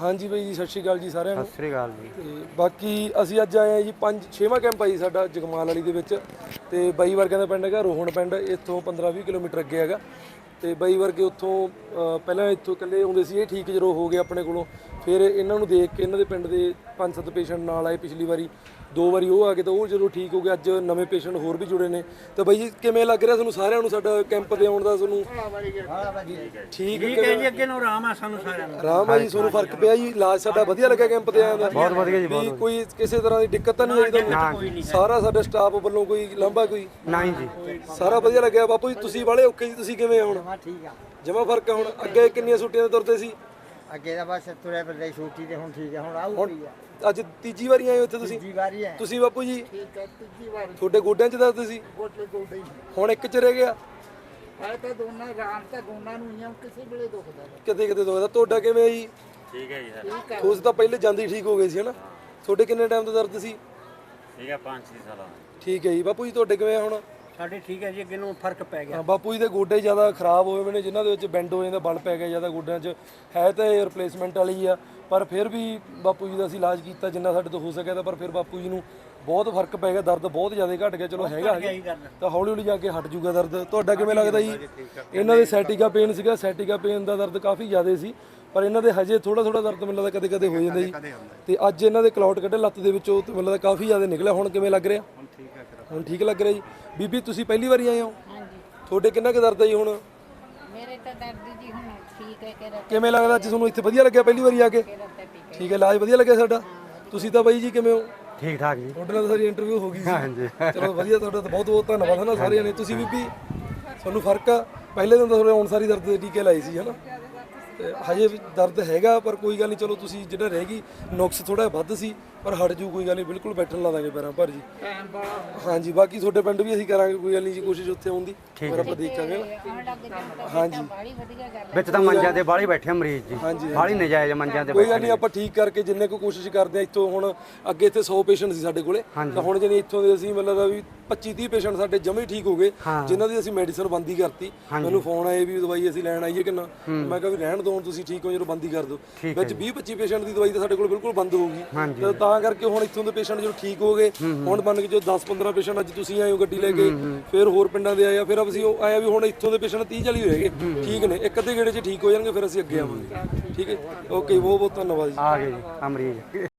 ਹਾਂਜੀ ਬਾਈ ਜੀ ਸਤਿ ਸ਼੍ਰੀ ਅਕਾਲ ਜੀ ਸਾਰਿਆਂ ਨੂੰ। ਸਤਿ ਸ੍ਰੀ ਅਕਾਲ ਜੀ। ਤੇ ਬਾਕੀ ਅਸੀਂ ਅੱਜ ਆਏ ਆ ਜੀ ਪੰਜ ਛੇਵਾਂ ਕੈਂਪ ਆ ਜੀ ਸਾਡਾ ਜਗਮਾਲ ਵਾਲੀ ਦੇ ਵਿੱਚ। ਤੇ ਬਾਈ ਵਰਗਿਆਂ ਦਾ ਪਿੰਡ ਹੈਗਾ ਰੋਹਣ ਪਿੰਡ ਇੱਥੋਂ 15-20 ਕਿਲੋਮੀਟਰ ਅੱਗੇ ਹੈਗਾ। ਤੇ ਬਾਈ ਵਰਗੇ ਉੱਥੋਂ ਪਹਿਲਾਂ ਇੱਥੋਂ ਇਕੱਲੇ ਆਉਂਦੇ ਸੀ ਇਹ ਠੀਕ ਜਦੋਂ ਹੋ ਗਏ ਆਪਣੇ ਕੋਲੋਂ। ਫਿਰ ਇਹਨਾਂ ਨੂੰ ਦੇਖ ਕੇ ਇਹਨਾਂ ਦੇ ਪਿੰਡ ਦੇ ਪੰਜ ਸੱਤ ਪੇਸ਼ੈਂਟ ਨਾਲ ਆਏ ਪਿਛਲੀ ਵਾਰੀ ਦੋ ਵਾਰੀ ਉਹ ਆ ਗਏ ਤਾਂ ਉਹ ਜਦੋਂ ਠੀਕ ਹੋ ਗਏ ਅੱਜ ਨਵੇਂ ਪੇਸ਼ੈਂਟ ਹੋਰ ਵੀ ਜੁੜੇ ਨੇ। ਤਾਂ ਬਾਈ ਜੀ ਕਿਵੇਂ ਲੱਗ ਰਿਹਾ ਤੁਹਾਨੂੰ ਸਾਰਿਆਂ ਨੂੰ ਸਾਡਾ ਕੈਂਪ ਤੇ ਆਉਣ ਦਾ ਤੁਹਾਨੂੰ? ਠੀਕ ਠੀਕ ਹੈ ਜੀ ਅੱਗੇ ਨੂੰ ਆਰਾਮ ਆ ਸਾਨੂੰ ਸਾਰਿਆਂ ਨੂੰ। ਰਾਮ ਆ ਜੀ ਤੁਹਾਨੂੰ ਫ਼ਰਕ ਪਿਆ ਜੀ ਇਲਾਜ ਸਾਡਾ ਵਧੀਆ ਲੱਗਾ ਕੈਂਪ ਤੇ ਆਇਆ ਦਾ। ਬਹੁਤ ਵਧੀਆ ਜੀ ਵੀ ਕੋਈ ਕਿਸੇ ਤਰ੍ਹਾਂ ਦੀ ਦਿੱਕਤ ਤਾਂ ਨਹੀਂ ਆਈ ਤੁਹਾਨੂੰ? ਸਾਰਾ ਸਾਡੇ ਸਟਾਫ ਵੱਲੋਂ ਕੋਈ ਲੰਬਾ ਕੋਈ? ਨਹੀਂ ਜੀ। ਸਾਰਾ ਵਧੀਆ ਲੱਗਿਆ। ਬਾਪੂ ਜੀ ਤੁਸੀਂ ਵਾਲੇ ਓਕੇ ਜੀ ਤੁਸੀਂ ਕਿਵੇਂ ਆ ਹੁਣ ਹਾਂ ਠੀਕ ਆ। ਜਮਾ ਫ਼ਰਕ ਆ ਹੁਣ ਅੱਗੇ ਕਿੰਨੀਆਂ ਛੁੱਟੀਆਂ ਤੇ ਤੁਰਦੇ ਸੀ? ਅੱਗੇ ਤਾਂ ਬਸ ਤੁਰੇ ਫਿਰਦੇ ਛੂਟੀ ਤੇ ਹੁਣ ਠੀਕ ਆ ਹੁਣ ਆਉ ਹੁਣ ਆ। ਅੱਜ ਤੀਜੀ ਵਾਰੀ ਆਏ ਹੋ ਇੱਥੇ ਤੁਸੀਂ? ਤੀਜੀ ਵਾਰੀ ਹੈ ਤੁਸੀਂ ਬਾਪੂ ਜੀ? ਠੀਕ ਹੈ ਤੀਜੀ ਵਾਰੀ। ਤੁਹਾਡੇ ਗੋਡਿਆਂ 'ਚ ਦਰਦ ਸੀ? ਗੋਡੇ ਹੀ। ਹੁਣ ਇੱਕ 'ਚ ਰਹਿ ਗਿਆ? ਆਏ ਤਾਂ ਦੋਨਾਂ ਰਾਮ ਤਾਂ ਦੋਨਾਂ ਨੂੰ ਹੀ ਆ ਕਿਸੇ ਵੇਲੇ ਦੁਖਦਾ। ਕਿਤੇ ਕਿਤੇ ਦੁਖਦਾ। ਤੁਹਾਡਾ ਕਿਵੇਂ ਆ ਜੀ? ਠੀਕ ਹੈ ਜੀ ਸਰ। ਆ। ਤੁਸੀਂ ਤਾਂ ਪਹਿਲੇ ਜਾਂਦੇ ਠੀਕ ਹੋ ਗਏ ਸੀ ਹਨਾ? ਤੁਹਾਡੇ ਕਿੰਨੇ ਟਾਈਮ ਤੋਂ ਦਰਦ ਸੀ? ਠੀਕ ਹੈ 5-6 ਸਾਲਾਂ। ਠੀਕ ਹੈ ਜੀ। ਬਾਪੂ ਜੀ ਤੁਹਾਡੇ ਕਿਵੇਂ ਆ ਹੁਣ? ਸਾਡੇ ਠੀਕ ਹੈ ਜੀ ਅੱਗੇ ਨੂੰ ਫ਼ਰਕ ਪੈ ਗਿਆ। ਹਾਂ, ਬਾਪੂ ਜੀ ਦੇ ਗੋਡੇ ਜ਼ਿਆਦਾ ਖਰਾਬ ਹੋਏ ਹੋਏ ਨੇ ਜਿਨ੍ਹਾਂ ਦੇ ਵਿੱਚ ਬੈਂਡ ਹੋ ਜਾਂਦਾ ਬਲ ਪੈ ਗਿਆ ਜ਼ਿਆਦਾ ਗੋਡਿਆਂ 'ਚ। ਹੈ ਤਾਂ ਇਹ ਰਿਪਲੇਸਮੈਂਟ ਵਾਲੀ ਆ ਪਰ ਫਿਰ ਵੀ ਬਾਪੂ ਜੀ ਦਾ ਅਸੀਂ ਇਲਾਜ ਕੀਤਾ ਜਿੰਨਾ ਸਾਡੇ ਤੋਂ ਹੋ ਸਕਿਆ ਤਾਂ ਪਰ ਫਿਰ ਬਾਪੂ ਜੀ ਨੂੰ ਬਹੁਤ ਫ਼ਰਕ ਪੈ ਗਿਆ ਦਰਦ ਬਹੁਤ ਜ਼ਿਆਦਾ ਘਟ ਗਿਆ ਚਲੋ ਹੈਗਾ ਹਜੇ ਤਾਂ ਹੌਲੀ ਹੌਲੀ ਜਾ ਕੇ ਹਟ ਜੂਗਾ ਦਰਦ। ਤੁਹਾਡਾ ਕਿਵੇਂ ਲੱਗਦਾ ਜੀ? ਇਹਨਾਂ ਦੇ ਸੈਟਿਕਾ ਪੇਨ ਸੀਗਾ ਸੈਟਿਕਾ ਪੇਨ ਦਾ ਦਰਦ ਕਾਫੀ ਜ਼ਿਆਦਾ ਸੀ ਪਰ ਇਹਨਾਂ ਦੇ ਹਜੇ ਥੋੜਾ ਥੋੜਾ ਦਰਦ ਮੈਨੂੰ ਲੱਗਦਾ ਕਦੇ ਕਦੇ ਹੋ ਜਾਂਦਾ ਜੀ। ਤੇ ਅੱਜ ਇਹਨਾਂ ਦੇ ਕਲੌਟ ਕੱਢੇ ਲੱਤ ਦੇ ਵਿੱਚੋਂ ਤੇ ਮੈਨੂੰ ਲੱਗਦਾ ਕਾਫੀ ਜ਼ਿਆਦਾ ਨਿਕਲਿਆ। ਹੁਣ ਕਿਵੇਂ ਲੱਗ ਰਿਹਾ? ਹੁਣ ਠੀਕ ਹੈ ਹੁਣ ਠੀਕ ਲੱਗ ਰਿਹਾ ਜੀ। ਬੀਬੀ ਤੁਸੀਂ ਪਹਿਲੀ ਵਾਰੀ ਆਏ ਹੋ? ਹਾਂਜੀ। ਤੁਹਾਡੇ ਕਿੰਨਾ ਕੁ ਦਰਦ ਹੈ ਜੀ ਹੁਣ? ਮੇਰੇ ਤਾਂ ਦਰਦ ਜੀ ਹੁਣ ਠੀਕ ਹੈ ਕਿ ਕਿਵੇਂ ਲੱਗਦਾ ਅੱਜ ਤੁਹਾਨੂੰ ਇੱਥੇ ਵਧੀਆ ਲੱਗਿਆ ਪਹਿਲੀ ਵਾਰੀ ਆ ਕੇ? ਰਤਾ ਠੀਕ ਠੀਕ ਹੈ ਇਲਾਜ ਵਧੀਆ ਲੱਗਿਆ ਸਾਡਾ? ਤੁਸੀਂ ਤਾਂ ਬਾਈ ਜੀ ਕਿਵੇਂ ਹੋ? ਠੀਕ ਠਾਕ ਜੀ। ਤੁਹਾਡੇ ਨਾਲ ਤਾਂ ਸਾਰੀ ਇੰਟਰਵਿਊ ਹੋ ਗਈ ਸੀ। ਹਾਂਜੀ। ਚਲੋ ਵਧੀਆ ਤੁਹਾਡਾ ਤਾਂ ਬਹੁਤ ਬਹੁਤ ਧੰਨਵਾਦ ਹੈ ਨਾ ਸਾਰਿਆਂ ਨੇ। ਤੁਸੀਂ ਬੀਬੀ ਤੁਹਾਨੂੰ ਫ਼ਰਕ ਆ। ਪਹਿਲੇ ਦਿਨ ਤਾਂ ਥੋੜੇ ਹੁਣ ਸਾਰੀ ਦਰਦ ਦੇ ਟੀਕੇ ਲਾਏ ਸੀ ਹਨਾ ਹਜੇ ਵੀ ਦਰਦ ਹੈਗਾ ਪਰ ਕੋਈ ਗੱਲ ਨਹੀਂ ਚਲੋ ਤੁਸੀਂ ਜਿਹੜਾ ਰਹਿ ਗਈ ਨੁਕਸ ਥੋੜਾ ਵੱਧ ਸੀ ਪਰ ਹਟ ਜੂ ਕੋਈ ਗੱਲ ਨਹੀਂ ਬਿਲਕੁਲ ਬੈਠਣ ਲਾ ਦਾਂਗੇ ਪੈਰਾਂ ਭਰ ਜੀ। ਹਾਂਜੀ ਬਾਕੀ ਤੁਹਾਡੇ ਪਿੰਡ ਵੀ ਅਸੀਂ ਕਰਾਂਗੇ ਕੋਈ ਗੱਲ ਨਹੀਂ ਜੀ ਕੋਸ਼ਿਸ਼ ਉੱਥੇ ਆਉਣ ਦੀ ਪਰ ਆਪਾਂ ਦੇਖਾਂਗੇ। ਨਾ ਹਾਂਜੀ। ਬਾੜੀ ਵਧੀਆ ਗੱਲ ਹੈ। ਵਿੱਚ ਤਾਂ ਮੰਜਿਆਂ ਤੇ ਬਾਹਲੀ ਬੈਠੇ ਆ ਮਰੀਜ਼ ਜੀ। ਬਾਹਲੀ ਨਜਾਇਜ਼ ਮੰਜਿਆਂ ਤੇ ਕੋਈ ਬੈਠੇ ਗੱਲ ਨਹੀਂ ਆਪਾਂ ਠੀਕ ਕਰਕੇ ਜਿੰਨੇ ਕੁ ਕੋਸ਼ਿਸ਼ ਕਰਦੇ ਆ ਇੱਥੋਂ ਹੁਣ ਅੱਗੇ ਇੱਥੇ 100 ਪੇਸ਼ੈਂਟ ਸੀ ਸਾਡੇ ਕੋਲੇ ਤਾਂ ਹੁਣ ਜਿਹਨੇ ਇੱਥੋਂ ਦੇ ਅਸੀਂ ਮਤਲਬ ਵੀ 25 30 ਪੇਸ਼ੈਂਟ ਸਾਡੇ ਜਮੇ ਠੀਕ ਹੋ ਗਏ ਜਿਨ੍ਹਾਂ ਦੀ ਅਸੀਂ ਮੈਡੀਸਨ ਬੰਦੀ ਕਰਤੀ। ਮੈਨੂੰ ਫੋਨ ਆਏ ਵੀ ਦਵਾਈ ਅਸੀਂ ਲੈਣ ਆਈਏ ਕਿ ਨਾ? ਮੈਂ ਕਿਹਾ ਵੀ ਰਹਿਣ ਦੋ ਹੁਣ ਤੁਸੀਂ ਠੀਕ ਹੋ ਜਦੋਂ ਬੰਦੀ ਕਰ ਦਿਓ। ਵਿੱਚ 20 25 ਪੇਸ਼ੈਂਟ ਦੀ ਦਵਾਈ ਤਾਂ ਸਾਡੇ ਕੋਲ ਬਿਲਕੁਲ ਬੰਦ ਹੋ ਗਈ ਤਾਂ ਤਾਂ ਕਰਕੇ ਹੁਣ ਇੱਥੋਂ ਦੇ ਪੇਸ਼ੈਂਟ ਜਦੋਂ ਠੀਕ ਹੋ ਗਏ ਹੁਣ ਮੰਨ ਕੇ ਜੋ 10 15 ਪੇਸ਼ੈਂਟ ਅੱਜ ਤੁਸੀਂ ਆਏ ਹੋ ਗੱਡੀ ਲੈ ਕੇ ਫਿਰ ਹੋਰ ਪਿੰਡਾਂ ਦੇ ਆਏ ਆ ਫਿਰ ਅਸੀਂ ਉਹ ਆਇਆ ਵੀ ਹੁਣ ਇੱਥੋਂ ਦੇ ਪੇਸ਼ੈਂਟ 30 40 ਹੋਏਗੇ ਠੀਕ ਨੇ ਇੱਕ ਅੱਧੇ ਗੇੜੇ 'ਚ ਠੀਕ ਹੋ ਜਾਣਗੇ ਫਿਰ ਅਸੀਂ ਅੱਗੇ ਆਵਾਂਗੇ। ਠੀਕ ਹੈ? ਓਕੇ ਬਹੁਤ ਬਹੁਤ ਧੰਨਵਾਦ ਜੀ। ਆ ਗਏ ਜੀ ਆ ਮਰੀਜ਼